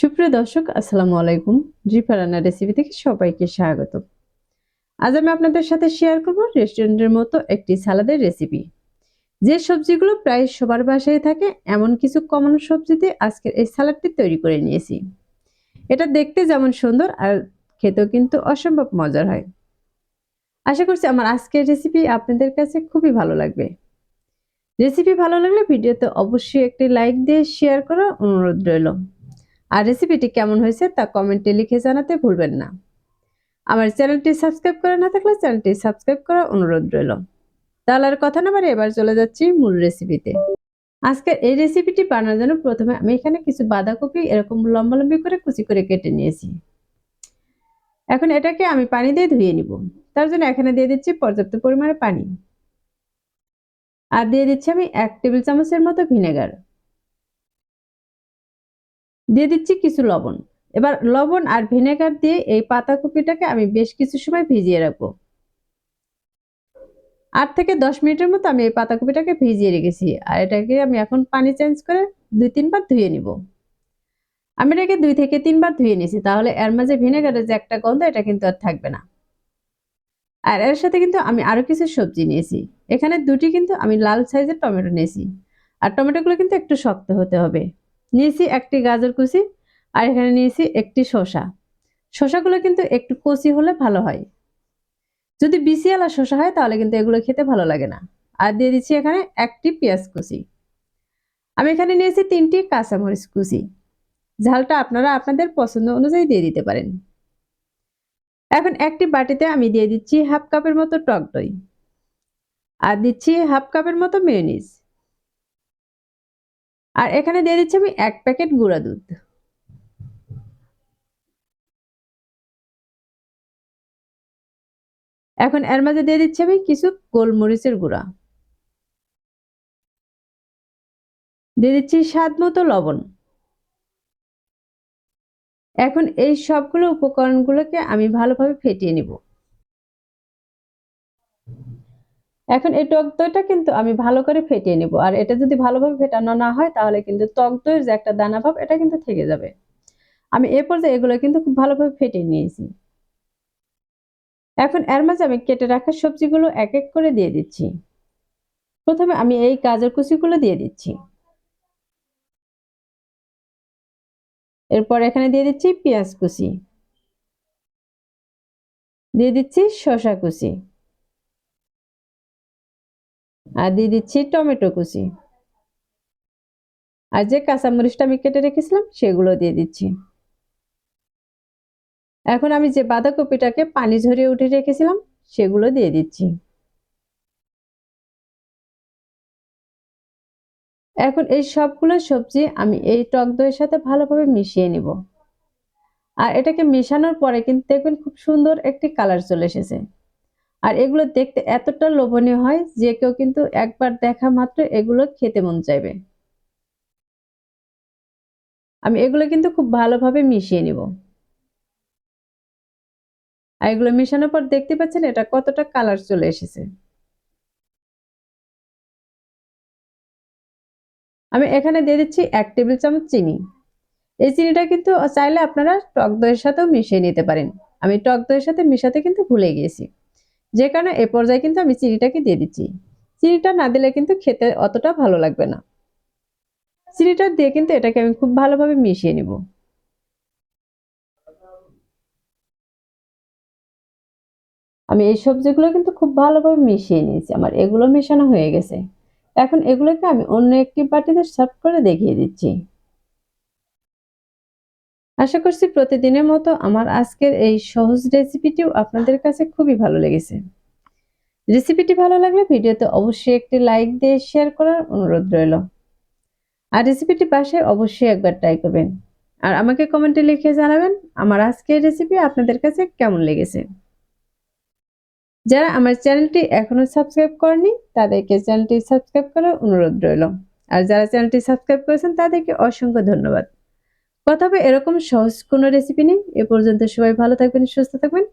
সুপ্রিয় দর্শক, আসসালামু আলাইকুম। জিফা রান্না রেসিপি থেকে সবাইকে স্বাগত। আজ আমি আপনাদের সাথে শেয়ার করব রেস্টুরেন্টের মতো একটি সালাদের রেসিপি। যে সবজিগুলো প্রায় সবার বাসায় থাকে, এমন কিছু কমন সবজিতে আজকের এই সালাডটি তৈরি করে নিয়েছি। এটা দেখতে যেমন সুন্দর আর খেতেও কিন্তু অসম্ভব মজার হয়। আশা করছি আমার আজকের রেসিপি আপনাদের কাছে খুবই ভালো লাগবে। রেসিপি ভালো লাগলে ভিডিওতে অবশ্যই একটি লাইক দিয়ে শেয়ার করার অনুরোধ রইল। আর রেসিপিটি কেমন হয়েছে তা কমেন্টে লিখে জানাতে ভুলবেন না। আমার চ্যানেলটি সাবস্ক্রাইব করা না থাকলে চ্যানেলটি সাবস্ক্রাইব করার অনুরোধ রইল। তাহলে আর কথা না বাড়ি এবার চলে যাচ্ছি মূল রেসিপিতে আজকের এই রেসিপিটি বানানোর জন্য প্রথমে আমি এখানে কিছু বাঁধাকপি এরকম লম্বা লম্বি করে কুচি করে কেটে নিয়েছি। এখন এটাকে আমি পানি দিয়ে ধুয়ে নিব। তার জন্য এখানে দিয়ে দিচ্ছি পর্যাপ্ত পরিমাণে পানি। আর দিয়ে দিচ্ছি আমি এক টেবিল চামচের মতো ভিনেগার দিয়ে দিচ্ছি কিছু লবণ। এবার লবণ আর ভিনেগার দিয়ে এই পাতাকপিটাকে আমি বেশ কিছু সময় ভিজিয়ে রাখব। আট থেকে দশ মিনিটের মতো আমি এই পাতাকপিটাকে ভিজিয়ে রেখেছি আর এটাকে আমি এখন পানি চেঞ্জ করে দুই তিনবার ধুয়ে নিব। আমি এটাকে দুই থেকে তিনবার ধুয়ে নিয়েছি, তাহলে এর মাঝে ভিনেগারের যে একটা গন্ধ, এটা কিন্তু আর থাকবে না। আর এর সাথে কিন্তু আমি আরও কিছু সবজি নিয়েছি। এখানে দুটি কিন্তু আমি লাল সাইজের টমেটো নিয়েছি। আর টমেটোগুলো কিন্তু একটু শক্ত হতে হবে। নিয়েছি একটি গাজর কুচি আর এখানে নিয়েছি একটি শসা। শসাগুলো কিন্তু একটু কচি হলে ভালো হয়। যদি বিসিয়ালা শসা হয় তাহলে কিন্তু এগুলো খেতে ভালো লাগে না। আর দিয়ে দিচ্ছি এখানে একটি পেঁয়াজ কুচি। আমি এখানে নিয়েছি তিনটি কাঁচামরিচ কুচি। ঝালটা আপনারা আপনাদের পছন্দ অনুযায়ী দিয়ে দিতে পারেন। এখন একটি বাটিতে আমি দিয়ে দিচ্ছি হাফ কাপের মতো টক দই। আর দিচ্ছি হাফ কাপের মতো মেয়নিজ। আর এখানে দিয়ে দিচ্ছি আমি এক প্যাকেট গুঁড়া দুধ। এখন এর মাঝে দিয়ে দিচ্ছি আমি কিছু গোলমরিচের গুঁড়া। দিয়ে দিচ্ছি স্বাদ মতো লবণ। এখন এই সবগুলো উপকরণগুলোকে আমি ভালোভাবে ফেটিয়ে নিব। এখন এই টক দইটা কিন্তু আমি ভালো করে ফেটিয়ে নিব। আর এটা যদি ভালোভাবে ফেটানো না হয়, তাহলে কিন্তু টক দইয়ের যে একটা দানা ভাব, এটা কিন্তু থেকে যাবে। আমি এ পর্যায়ে এগুলো কিন্তু খুব ভালোভাবে ফেটিয়ে নিয়েছি। এখন এর মাঝে আমি কেটে রাখা সবজিগুলো এক এক করে দিয়ে দিচ্ছি। প্রথমে আমি এই গাজর কুচিগুলো দিয়ে দিচ্ছি। এরপর এখানে দিয়ে দিচ্ছি পেঁয়াজ কুচি। দিয়ে দিচ্ছি শসা কুচি। আর দিয়ে দিচ্ছি টমেটো কুচি। আর যে কাঁচামরিচটা আমি কেটে রেখেছিলাম, সেগুলো দিয়ে দিচ্ছি। এখন আমি যে বাঁধাকপিটাকে পানি ঝরিয়ে উঠে রেখেছিলাম, সেগুলো দিয়ে দিচ্ছি। এখন এই সবগুলো সবজি আমি এই টক দইয়ের সাথে ভালোভাবে মিশিয়ে নিব। আর এটাকে মেশানোর পরে কিন্তু দেখবেন খুব সুন্দর একটি কালার চলে এসেছে। আর এগুলো দেখতে এতটা লোভনীয় হয় যে কেউ কিন্তু একবার দেখা মাত্র এগুলো খেতে মন চাইবে। আমি এগুলো কিন্তু খুব ভালোভাবে মিশিয়ে নিব। আর এগুলো মেশানোর পর দেখতে পাচ্ছেন এটা কতটা কালার চলে এসেছে। আমি এখানে দিয়ে দিচ্ছি এক টেবিল চামচ চিনি। এই চিনিটা কিন্তু চাইলে আপনারা টক দইয়ের সাথেও মিশিয়ে নিতে পারেন। আমি টক দইয়ের সাথে মিশাতে কিন্তু ভুলে গিয়েছি। যে কারণে এ পর্যায়ে কিন্তু আমি চিনিটাকে দিয়ে দিচ্ছি। চিনিটা না দিলে কিন্তু খেতে অতটা ভালো লাগবে না। চিনিটা দিয়ে কিন্তু এটাকে আমি খুব ভালোভাবে মিশিয়ে নিব। আমি এই সবজিগুলো কিন্তু খুব ভালোভাবে মিশিয়ে নিয়েছি। আমার এগুলো মেশানো হয়ে গেছে। এখন এগুলোকে আমি অন্য একটি বাটিতে সার্ভ করে দেখিয়ে দিচ্ছি। আশা করছি প্রতিদিনের মতো আমার আজকের এই সহজ রেসিপিটিও আপনাদের কাছে খুবই ভালো লেগেছে। রেসিপিটি ভালো লাগলে ভিডিওতে অবশ্যই একটি লাইক দিয়ে শেয়ার করার অনুরোধ রইল। আর রেসিপিটি বাসায় অবশ্যই একবার ট্রাই করবেন। আর আমাকে কমেন্টে লিখে জানাবেন আমার আজকের রেসিপি আপনাদের কাছে কেমন লেগেছে। যারা আমার চ্যানেলটি এখনও সাবস্ক্রাইব করেনি তাদেরকে চ্যানেলটি সাবস্ক্রাইব করার অনুরোধ রইল। আর যারা চ্যানেলটি সাবস্ক্রাইব করেছেন, তাদেরকে অসংখ্য ধন্যবাদ। কথা হবে, এরকম সহজ কোনো রেসিপি নেই। এ পর্যন্ত সবাই ভালো থাকবেন, সুস্থ থাকবেন।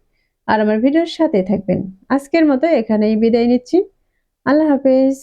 আর আমার ভিডিওর সাথে থাকবেন। আজকের মতো এখানেই বিদায় নিচ্ছি। আল্লাহ হাফেজ।